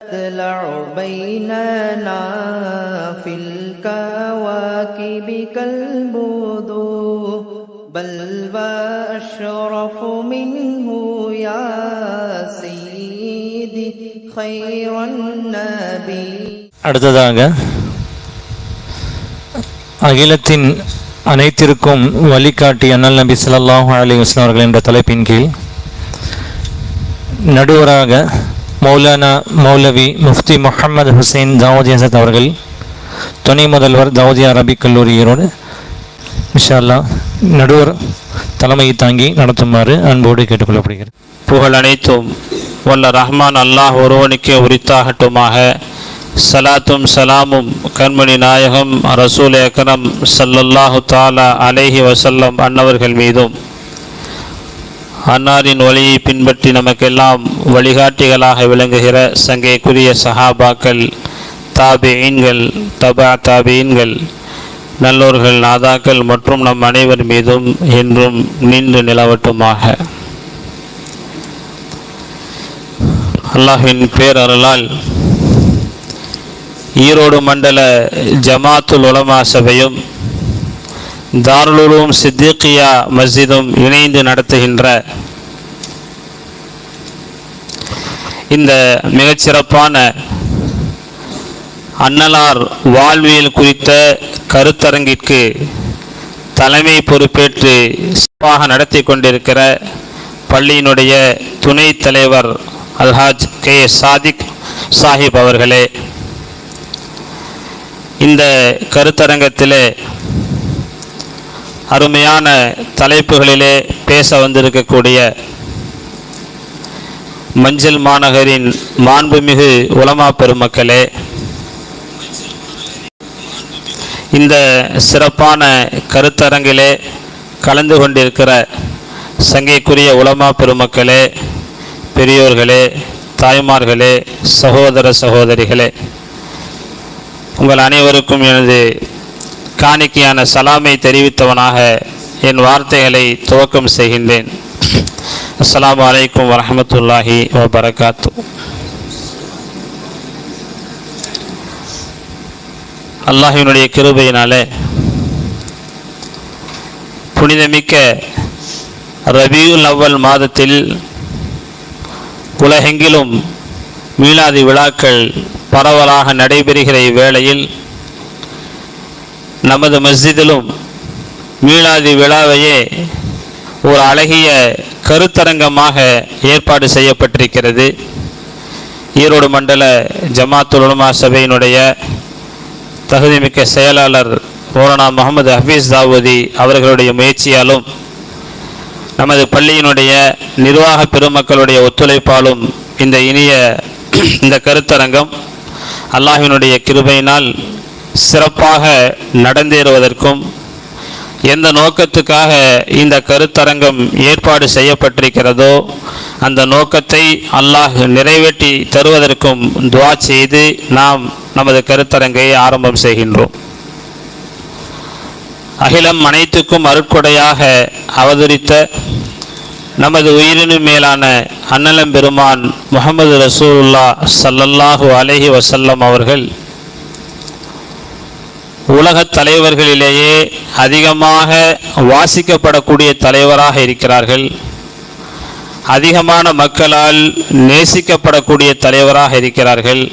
تطلع بيننا في الكواكب كالبدور بل وأشرف منه يا سيدي خير النبي அடுத்ததாக அகிலத்தின் அனைத்திற்கும் வழிகாட்டி அண்ணல் நபி ஸல்லல்லாஹு அலைஹி வஸல்லம் அவர்கள் என்ற தலைப்பின் கீழ் நடுவராக மௌலானா மௌலவி முஃப்தி முஹம்மது ஹுசைன் தாவூதி ஹசத் அவர்கள் துணை முதல்வர் தாவூதி அரபிக் கல்லூரி ஈரோடு. மிஷால்லா அல்லாஹ் நடுவர் தலைமையை தாங்கி நடத்துமாறு அன்போடு கேட்டுக்கொள்ளப்படுகிறது. புகழ் அனைத்தும் வல்ல ரஹ்மான் அல்லாஹ் ஒருவனுக்கே உரித்தாகட்டுமாக. சலாத்தும் சலாமும் கண்மணி நாயகம் ரசூல் அக்ரம் சல்லல்லாஹு தாலா அலேஹி வசல்லம் அன்னவர்கள் மீதும். அன்னாரின் வழியை பின்பற்றி நமக்கெல்லாம் வழிகாட்டிகளாக விளங்குகிற சங்கைக்குரிய சஹாபாக்கள் தாபியீன்கள் தபா தாபியீன்கள் நல்லோர்கள் நாதாக்கள் மற்றும் நம் அனைவர் மீதும் என்றும் நின்று நிலவட்டுமாக. அல்லாஹின் பேரருளால் ஈரோடு மண்டல ஜமாத்துல் உலமா சபையும் தாருலுலும் சித்திகியா மஸ்ஜிதும் இணைந்து நடத்துகின்ற இந்த மிகச்சிறப்பான அன்னலார் வாழ்வியல் குறித்த கருத்தரங்கிற்கு தலைமை பொறுப்பேற்று சிறப்பாக நடத்தி கொண்டிருக்கிற பள்ளியினுடைய துணைத் தலைவர் அல்ஹாஜ் கே சாதிக் சாஹிப் அவர்களே இந்த கருத்தரங்கத்திலே அருமையான தலைப்புகளிலே பேச வந்திருக்கக்கூடிய மஞ்சள் மாநகரின் மாண்புமிகு உலமா பெருமக்களே இந்த சிறப்பான கருத்தரங்கிலே கலந்து கொண்டிருக்கிற சங்கைக்குரிய உலமா பெருமக்களே பெரியோர்களே தாய்மார்களே சகோதர சகோதரிகளே உங்கள் அனைவருக்கும் எனது காணிக்கையான சலாமை தெரிவித்தவனாக என் வார்த்தைகளை துவக்கம் செய்கின்றேன். அஸ்லாம் அலைக்கும் வரமத்துல்லாஹி வபரகாத்து. அல்லாஹினுடைய கிருபையினாலே புனிதமிக்க ரபியுல் அவ்வல் மாதத்தில் உலகெங்கிலும் மீளாதி விழாக்கள் பரவலாக நடைபெறுகிற இவ்வேளையில் நமது மஸ்ஜிதிலும் மீளாதி விழாவையே ஒரு அழகிய கருத்தரங்கமாக ஏற்பாடு செய்யப்பட்டிருக்கிறது. ஈரோடு மண்டல ஜமாத்துல் உலமா சபையினுடைய தகுதிமிக்க செயலாளர் மௌலானா முகமது ஹபீஸ் தாவூதி அவர்களுடைய முயற்சியாலும் நமது பள்ளியினுடைய நிர்வாக பெருமக்களுடைய ஒத்துழைப்பாலும் இந்த இனிய இந்த கருத்தரங்கம் அல்லாஹினுடைய கிருபையினால் சிறப்பாக நடந்தேறுவதற்கும் எந்த நோக்கத்துக்காக இந்த கருத்தரங்கம் ஏற்பாடு செய்யப்பட்டிருக்கிறதோ அந்த நோக்கத்தை அல்லாஹ் நிறைவேற்றி தருவதற்கும் துவா செய்து நாம் நமது கருத்தரங்கை ஆரம்பம் செய்கின்றோம். அகிலம் அனைத்துக்கும் அருட்கொடையாக அவதரித்த நமது உயிரினும் மேலான அன்னலம் பெருமான் முகமது ரசூல்லா சல்லல்லாஹு அலஹி வசல்லம் அவர்கள் உலகத் தலைவர்களிலேயே அதிகமாக வாசிக்கப்படக்கூடிய தலைவராக இருக்கிறார்கள். அதிகமான மக்களால் நேசிக்கப்படக்கூடிய தலைவராக இருக்கிறார்கள்.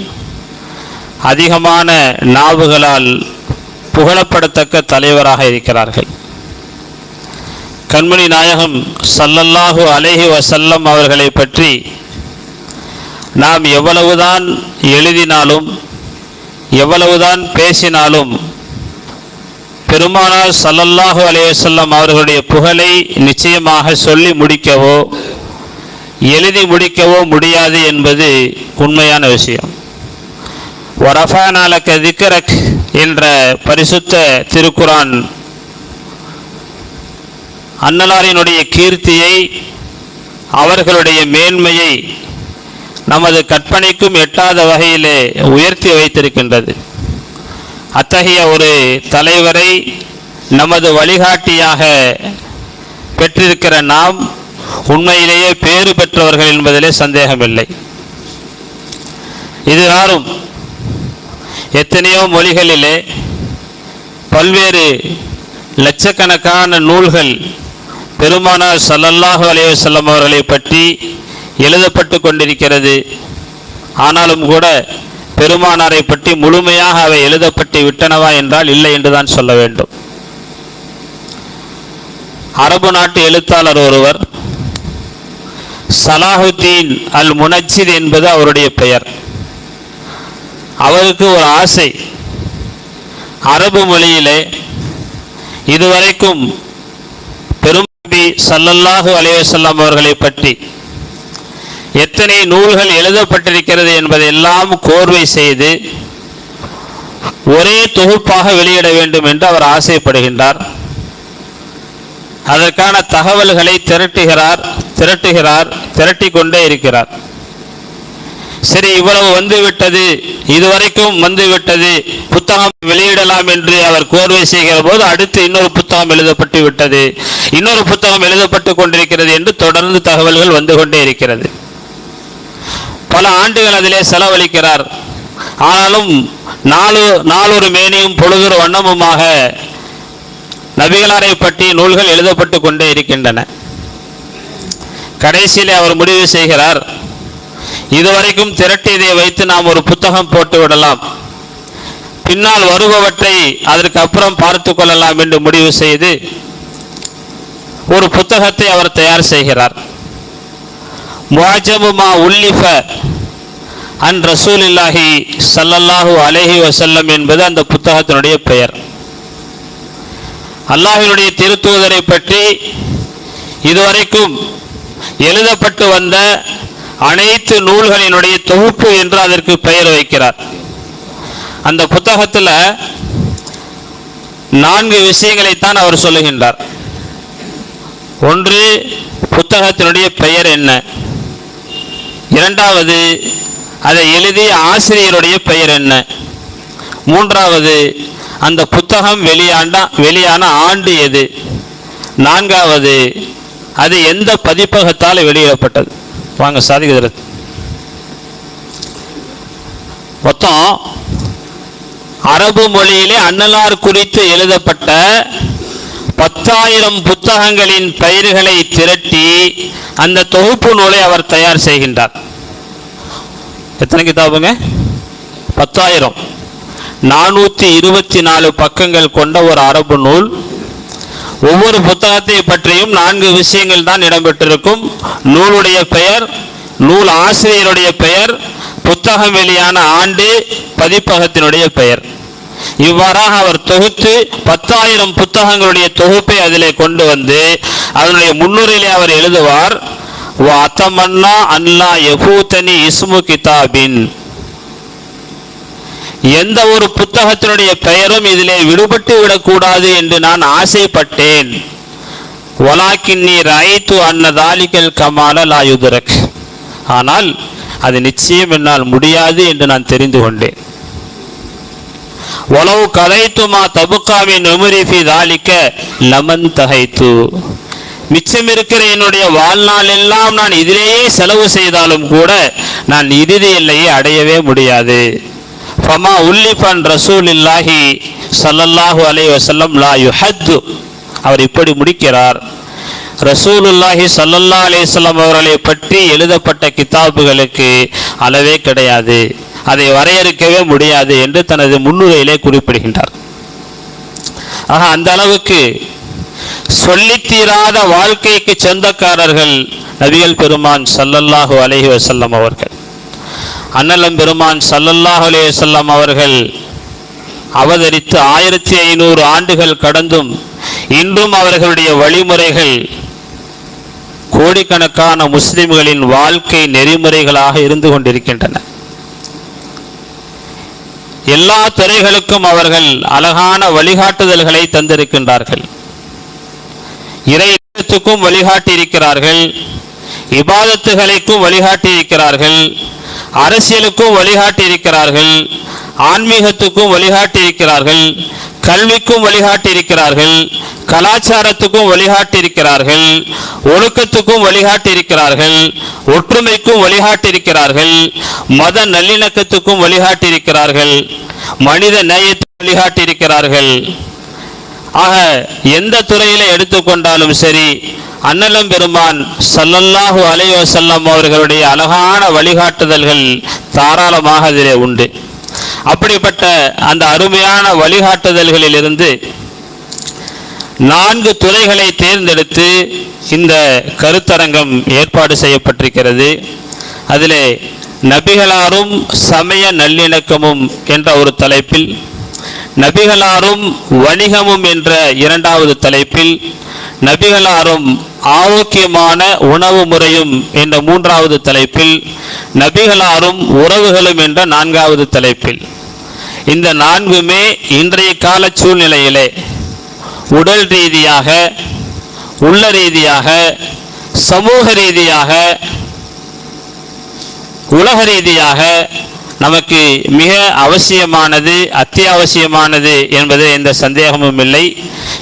அதிகமான நாவுகளால் புகழப்படத்தக்க தலைவராக இருக்கிறார்கள். கண்மணி நாயகம் சல்லல்லாஹு அலேஹி வசல்லம் அவர்களை பற்றி நாம் எவ்வளவுதான் எழுதினாலும் எவ்வளவுதான் பேசினாலும் பெருமானார் சல்லல்லாஹு அலையசல்லம் அவர்களுடைய புகழை நிச்சயமாக சொல்லி முடிக்கவோ எழுதி முடிக்கவோ முடியாது என்பது உண்மையான விஷயம். வரஃபானாலக்க திக்கரக் என்ற பரிசுத்த திருக்குரான் அன்னலாரினுடைய கீர்த்தியை அவர்களுடைய மேன்மையை நமது கற்பனைக்கும் எட்டாத வகையிலே உயர்த்தி வைத்திருக்கின்றது. அத்தகைய ஒரு தலைவரை நமது வழிகாட்டியாக பெற்றிருக்கிற நாம் உண்மையிலேயே பேறு பெற்றவர்கள் என்பதிலே சந்தேகமில்லை. இது இதுகாரும் எத்தனையோ மொழிகளிலே பல்வேறு லட்சக்கணக்கான நூல்கள் பெருமானார் சல்லல்லாஹு அலைஹி வஸல்லம் அவர்களை பற்றி எழுதப்பட்டு கொண்டிருக்கிறது. ஆனாலும் கூட பெருமானாரை பற்றி முழுமையாக அவை எழுதப்பட்டு விட்டனவா என்றால் இல்லை என்றுதான் சொல்ல வேண்டும். அரபு நாட்டு எழுத்தாளர் ஒருவர் சலாஹுத்தீன் அல் முனஜித் என்பது அவருடைய பெயர். அவருக்கு ஒரு ஆசை அரபு மொழியிலே இதுவரைக்கும் பெரும்பி சல்லல்லாஹு அலைவசல்லாம் அவர்களை பற்றி எத்தனை நூல்கள் எழுதப்பட்டிருக்கிறது என்பதையெல்லாம் கோர்வை செய்து ஒரே தொகுப்பாக வெளியிட வேண்டும் என்று அவர் ஆசைப்படுகின்றார். அதற்கான தகவல்களை திரட்டுகிறார் திரட்டுகிறார் திரட்டி கொண்டே இருக்கிறார். சரி இவ்வளவு வந்து விட்டது இதுவரைக்கும் வந்துவிட்டது புத்தகம் வெளியிடலாம் என்று அவர் கோர்வை செய்கிற போது அடுத்து இன்னொரு புத்தகம் எழுதப்பட்டு விட்டது இன்னொரு புத்தகம் எழுதப்பட்டு கொண்டிருக்கிறது என்று தொடர்ந்து தகவல்கள் வந்து கொண்டே இருக்கிறது. பல ஆண்டுகள் அதிலே செலவழிக்கிறார். ஆனாலும் நாலு நாளொரு மேனியும் பொழுதொரு வண்ணமுமாக நபிகளாரை பற்றி நூல்கள் எழுதப்பட்டு கொண்டே இருக்கின்றன. கடைசியிலே அவர் முடிவு செய்கிறார் இதுவரைக்கும் திரட்டியதை வைத்து நாம் ஒரு புத்தகம் போட்டு விடலாம். பின்னால் வருபவற்றை அதற்கு அப்புறம் பார்த்து கொள்ளலாம் என்று முடிவு செய்து ஒரு புத்தகத்தை அவர் தயார் செய்கிறார். முவாஜமுமா உல்லிஃப அன் ரசூலில்லாஹி சல்லல்லாஹு அலஹி வசல்லம் என்பது அந்த புத்தகத்தினுடைய பெயர். அல்லாஹினுடைய திருத்தூதரை பற்றி இதுவரைக்கும் எழுதப்பட்டு வந்த அனைத்து நூல்களினுடைய தொகுப்பு என்று அதற்கு பெயர் வைக்கிறார். அந்த புத்தகத்தில் நான்கு விஷயங்களைத்தான் அவர் சொல்லுகின்றார். ஒன்று புத்தகத்தினுடைய பெயர் என்ன? இரண்டாவது அதை எழுதிய ஆசிரியருடைய பெயர் என்ன? மூன்றாவது அந்த புத்தகம் வெளியாண்ட வெளியான ஆண்டு எது? நான்காவது அது எந்த பதிப்பகத்தால் வெளியிடப்பட்டது? வாங்க சாதிக்கிறது மொத்தம் அரபு மொழியிலே அன்னலார் குறித்து எழுதப்பட்ட பத்தாயிரம் புத்தகங்களின் பெயர்களை திரட்டி அந்த தொகுப்பு நூலை அவர் தயார் செய்கின்றார். எத்தனை கிதாபுங்க? பத்தாயிரம். நானூற்றி இருபத்தி நாலு பக்கங்கள் கொண்ட ஒரு அரபு நூல். ஒவ்வொரு புத்தகத்தை பற்றியும் நான்கு விஷயங்கள் தான் இடம்பெற்றிருக்கும். நூலுடைய பெயர் நூல் ஆசிரியருடைய பெயர் புத்தகம் வெளியான ஆண்டு பதிப்பகத்தினுடைய பெயர். இவ்வாறாக அவர் தொகுத்து பத்தாயிரம் புத்தகங்களுடைய தொகுப்பை அதிலே கொண்டு வந்து அதனுடைய முன்னுரையிலே அவர் எழுதுவார் அத்தமன்னா அல்லா யகூத்தனி இஸ்மு கிதாபின். எந்த ஒரு புத்தகத்தினுடைய பெயரும் இதிலே விடுபட்டு விடக்கூடாது என்று நான் ஆசைப்பட்டேன். ஒலாக்கின்னி ரைத்து அன்னதாலிக்கல் கமால லாயுதரக் ஆனால் அது நிச்சயம் என்னால் முடியாது என்று நான் தெரிந்து கொண்டேன். ஒலவு கதைத்துமா தபுக்காவின் நுமரிஃபி தாலிக்க லமன் தகைத்து மிச்சம் இருக்கிற என்னுடைய வாழ்நாள் எல்லாம் நான் இதிலேயே செலவு செய்தாலும் கூட நான் இறுதி எல்லையை அடையவே முடியாது ஃபமா உல்லிஃபன் ரசூல் இல்லாஹி சல்லல்லாஹு அலை வசல்லம் லா யுஹத்து அவர் இப்படி முடிக்கிறார் ரசூலுல்லாஹி சல்லல்லா அலிஸ்லாம் அவர்களை பற்றி எழுதப்பட்ட கித்தாபுகளுக்கு அளவே கிடையாது அதை வரையறுக்கவே முடியாது என்று தனது முன்னுரையிலே குறிப்பிடுகின்றார். ஆக அந்த அளவுக்கு சொல்லித்தீராத வாழ்க்கைக்கு சொந்தக்காரர்கள் நபிகள் பெருமான் சல்லல்லாஹு அலஹி வசல்லம் அவர்கள். அன்னலம் பெருமான் சல்லல்லாஹு அலைஹி வசல்லம் அவர்கள் அவதரித்து ஆயிரத்தி ஐநூறு ஆண்டுகள் கடந்தும் இன்றும் அவர்களுடைய வழிமுறைகள் கோடிக்கணக்கான முஸ்லிம்களின் வாழ்க்கை நெறிமுறைகளாக இருந்து கொண்டிருக்கின்றன. எல்லா துறைகளுக்கும் அவர்கள் அழகான வழிகாட்டுதல்களை தந்திருக்கின்றார்கள். இறைத்துக்கும் வழிகாட்டி இருக்கிறார்கள் இபாதத்துகளுக்கும் வழிகாட்டி இருக்கிறார்கள் அரசியலுக்கும் வழிகாட்டி இருக்கிறார்கள் ஆன்மீகத்துக்கும் வழிகாட்டி இருக்கிறார்கள் கல்விக்கும் வழிகாட்டி இருக்கிறார்கள் கலாச்சாரத்துக்கும் வழிகாட்டி இருக்கிறார்கள் ஒழுக்கத்துக்கும் வழிகாட்டி இருக்கிறார்கள் ஒற்றுமைக்கும் வழிகாட்டி இருக்கிறார்கள் மத நல்லிணக்கத்துக்கும் வழிகாட்டி இருக்கிறார்கள் மனித நேயத்துக்கும் வழிகாட்டி இருக்கிறார்கள் ஆக எந்த துறையில எடுத்துக்கொண்டாலும் சரி அன்னலம் பெருமான் சல்லல்லாஹு அலையோ செல்லம் அவர்களுடைய அழகான வழிகாட்டுதல்கள் தாராளமாக அதிலே உண்டு. அப்படிப்பட்ட அந்த அருமையான வழிகாட்டுதல்களில் இருந்து நான்கு துறைகளை தேர்ந்தெடுத்து இந்த கருத்தரங்கம் ஏற்பாடு செய்யப்பட்டிருக்கிறது. அதிலே நபிகளாரும் சமய நல்லிணக்கமும் என்ற ஒரு தலைப்பில் நபிகளாரும் வணிகமும் என்ற இரண்டாவது தலைப்பில் நபிகளாரும் ஆரோக்கியமான உணவு முறையும் என்ற மூன்றாவது தலைப்பில் நபிகளாரும் உறவுகளும் என்ற நான்காவது தலைப்பில். இந்த நான்குமே இன்றைய கால சூழ்நிலையிலே உடல் ரீதியாக உள்ள ரீதியாக சமூக ரீதியாக உலக ரீதியாக நமக்கு மிக அவசியமானது அத்தியாவசியமானது என்பது எந்த சந்தேகமும் இல்லை.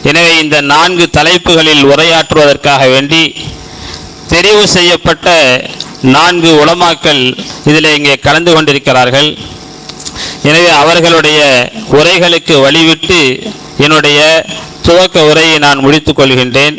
எனவே இந்த நான்கு தலைப்புகளில் உரையாற்றுவதற்காக வேண்டி தெரிவு செய்யப்பட்ட நான்கு உளமாக்கள் இதில் இங்கே கலந்து கொண்டிருக்கிறார்கள். எனவே அவர்களுடைய உரைகளுக்கு வழிவிட்டு என்னுடைய துவக்க உரையை நான் முடித்துக் கொள்கின்றேன்.